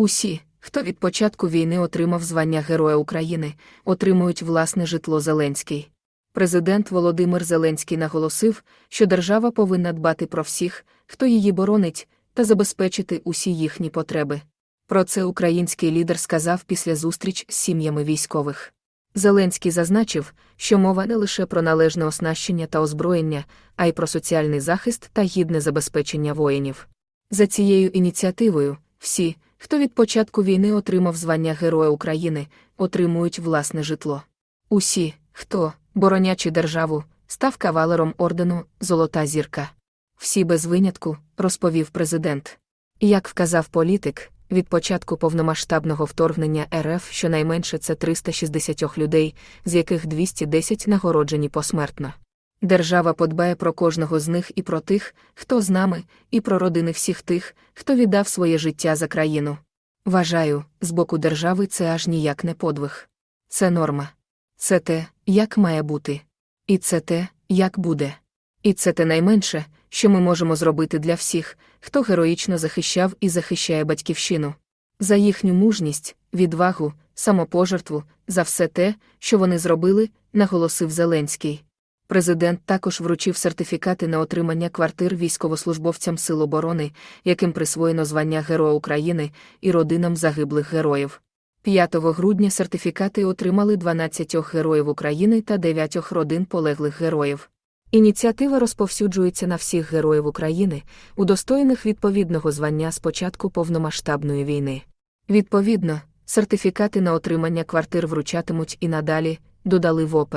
Усі, хто від початку війни отримав звання Героя України, отримують власне житло Зеленський. Президент Володимир Зеленський наголосив, що держава повинна дбати про всіх, хто її боронить, та забезпечити усі їхні потреби. Про це український лідер сказав після зустріч з сім'ями військових. Зеленський зазначив, що мова не лише про належне оснащення та озброєння, а й про соціальний захист та гідне забезпечення воїнів. За цією ініціативою, всі, хто від початку війни отримав звання Героя України, отримують власне житло. Усі, хто, боронячи державу, став кавалером ордену Золота зірка. Всі без винятку, розповів президент. Як вказав політик, від початку повномасштабного вторгнення РФ щонайменше це 360 людей, з яких 210 нагороджені посмертно. Держава подбає про кожного з них і про тих, хто з нами, і про родини всіх тих, хто віддав своє життя за країну. Вважаю, з боку держави це аж ніяк не подвиг. Це норма. Це те, як має бути. І це те, як буде. І це те найменше, що ми можемо зробити для всіх, хто героїчно захищав і захищає батьківщину. За їхню мужність, відвагу, самопожертву, за все те, що вони зробили, наголосив Зеленський. Президент також вручив сертифікати на отримання квартир військовослужбовцям Сил оборони, яким присвоєно звання Героя України і родинам загиблих героїв. 5 грудня сертифікати отримали 12 героїв України та 9 родин полеглих героїв. Ініціатива розповсюджується на всіх героїв України, удостоєних відповідного звання з початку повномасштабної війни. Відповідно, сертифікати на отримання квартир вручатимуть і надалі, додали в ОП.